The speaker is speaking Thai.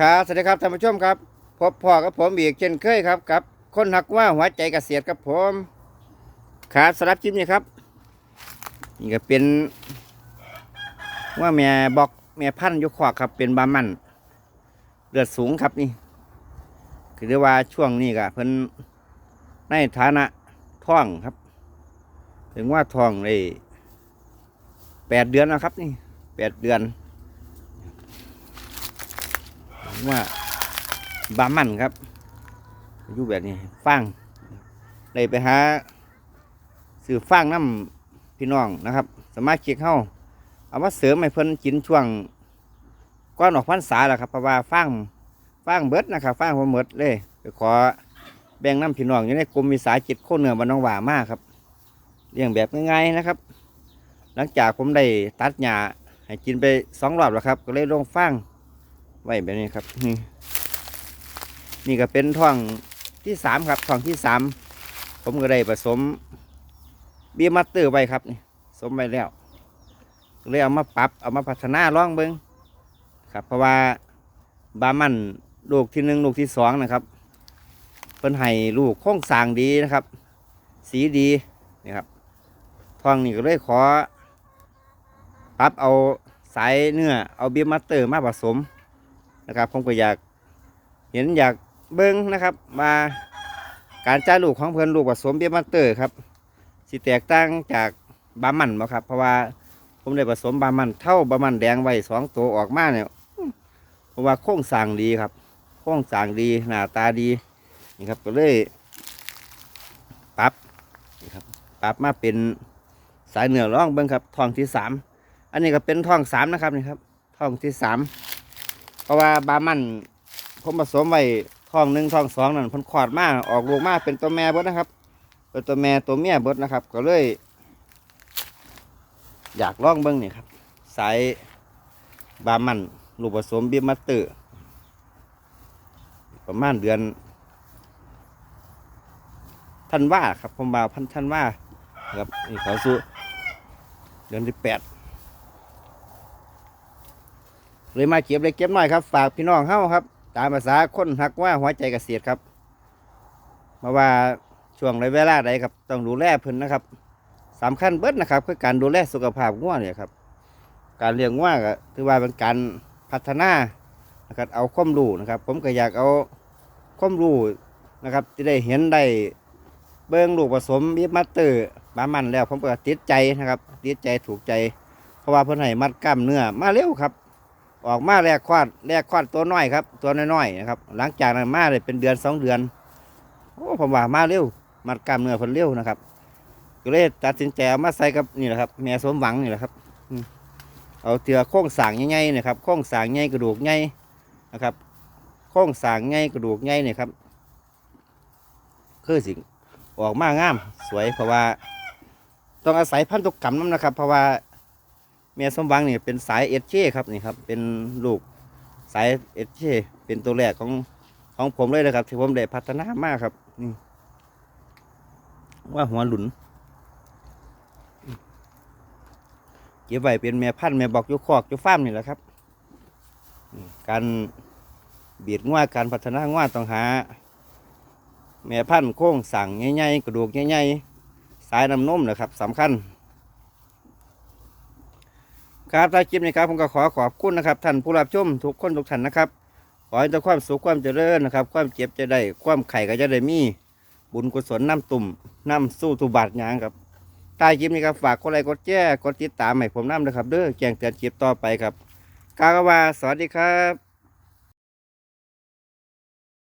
ครับสวัสดีครับท่านผู้ชมครับ พบพ่อกับผมอีกเช่นเคยครับกับ คนหักว่าหัวใจเกษตรครับผมครับสำหรับคลิปนี้ครับนี่ก็เป็นว่าแม่บอกแม่พันธุ์อยุคอกครับเป็นบามันเลือดสูงครับนี่ คือเรียกว่าช่วงนี้ก็เพิ่นในฐานะท้องครับ ถึงว่าท้องเลยแปดเดือนแล้วครับนี่แปดเดือน ว่าบามันครับอยู่แบบนี้ฟังได้ไปหาสื่อฟังน้ำพี่น้องนะครับสมาชิกเข้าเอามาเสริมให้เพิ่นกินช่วงก้อนออกพรรษาแหละครับเพราะว่าฟังฟังเบิดนะครับฟังผมเบิดเลยไปขอแบ่งน้ำพี่น้องอยู่ในกรมวิสาหกิจโคเหนือบ้านน้องหว่ามากครับเลี้ยงแบบง่ายๆนะครับ หลังจากผมได้ตัดหญ้าให้กินไปสองรอบแล้วครับ ก็เลยลงฟัง ไว้แบบนี้ครับ นี่ นี่ก็เป็นท่องที่สามครับท่องที่สามผมก็ได้ผสมเบียมัตเตอร์ไว้ครับนี่ผสมไว้แล้วเลยเอามาปรับเอามาพัฒนาล่องเบิงครับ เพราะว่าบามันลูกที่หนึ่งลูกที่สองนะครับเพิ่นให้ลูกโค้งสางดีนะครับ สีดีนี่ครับท่องนี่ก็เลยขอปรับเอาสายเนื้อเอาเบียมัตเตอร์มาผสม นะครับ ผมก็อยากเห็นอยากเบิ้งนะครับมาการจ่ายลูกของเพื่อนลูกผสมเบียมาเตอร์ครับสิแตกต่างจากบามันบ่ครับ เพราะว่าผมได้ผสมบามันเท่าบามันแดงไว้สองตัวออกมาเนี่ยเพราะว่าโค้งสางดีครับ โค้งสางดีหน้าตาดีนี่ครับก็เลยปรับนี่ครับปรับมาเป็นสายเหนือร้องเบิ้งครับท้องที่สามอันนี้ก็เป็นท้องสามนะครับนี่ครับท้องที่สาม เพราะว่าบามันผมผสมไว้ท้องหนึ่งท้องสองนั่นพันขวาดมากออกลูกมากเป็นตัวแม่เบิดนะครับเป็นตัวแม่ตัวเมียเบิดนะครับ ก็เลย อยากลองเบิ้งนี่ครับสายบามันลูกผสมบีมัตเตอร์ประมาณเดือนท่านว่าครับผมบ่าวพันท่านว่าครับนี่เขาสู้เดือนที่แปด เลยมาเก็บเลยเก็บหน่อยครับ ฝากพี่น้องเฮาครับ ตามภาษาคนหักว่าหัวใจเกษตรครับ มาว่าช่วงไรเวลาใดครับต้องดูแลเพิ่นนะครับสำคัญเบิดนะครับ คือการดูแลสุขภาพงัวเนี่ยครับ การเลี้ยงงัวก็ถือว่าเป็นการพัฒนานะครับเอาความรู้นะครับ ผมก็อยากเอาความรู้นะครับจะได้เห็นได้เบิ้งลูกผสมบีมัตเตอร์บามันแล้วผมก็ติดใจนะครับติดใจถูกใจ เพราะว่าเพิ่นให้มัดกล้ามเนื้อมาเร็วครับ ออกมาแรกควาดแรกควาดตัวน้อยครับ ตัวน้อยๆนะครับ หลังจากนั้นมาเลยเป็นเดือนสองเดือนโอ้ผมว่ามาเร็วมัดกล้ามเนื้อเพิ่นเร็วนะครับก็เลยตัดสินใจเอามาใส่กับนี่แหละครับแม่สมหวังนี่แหละครับเอาเตือโค้งสางใหญ่ๆนะครับโค้งสางใหญ่กระดูกใหญ่นะครับโค้งสางใหญ่กระดูกใหญ่เนี่ยครับคือสิ่งออกมางาม สวยเพราะว่า ต้องอาศัยพันธุกรรมน้ำนะครับ เพราะว่า เมียสมหวังนี่เป็นสายเอชเช่ครับนี่ครับ เป็นลูกสายเอชเช่เป็นตัวแรกของของผมเลยนะครับ ที่ผมได้พัฒนามากครับนี่ว่าหัวหลุนเก็บไว้เป็นแม่พันธุ์แม่บอกยุคอกยุฟ้ามนี่แหละครับการเบียดง่วการพัฒนาง่วต้องหา แม่พันธุ์โค้งสั่งใหญ่ๆกระดูกใหญ่ๆสายน้ำนมนะครับสำคัญ ครับท้าคลิปนี้ครับผมก็ขอขอบคุณนะครับท่านผู้รับชมทุกคนทุกท่านนะครับขอให้แต่ความสุขความเจริญนะครับ ความเจ็บจะได้ความไข่ก็จะได้มีบุญกุศลน้ำตุ่มน้ำสู้ทุบาทยางครับใต้คลิปนี้ครับฝากกดไลค์กดแชร์กดติดตามให้ผมน้ำนะครับเด้อแจ้งเตือนคลิปต่อไปครับกากบาสวัสดีครับ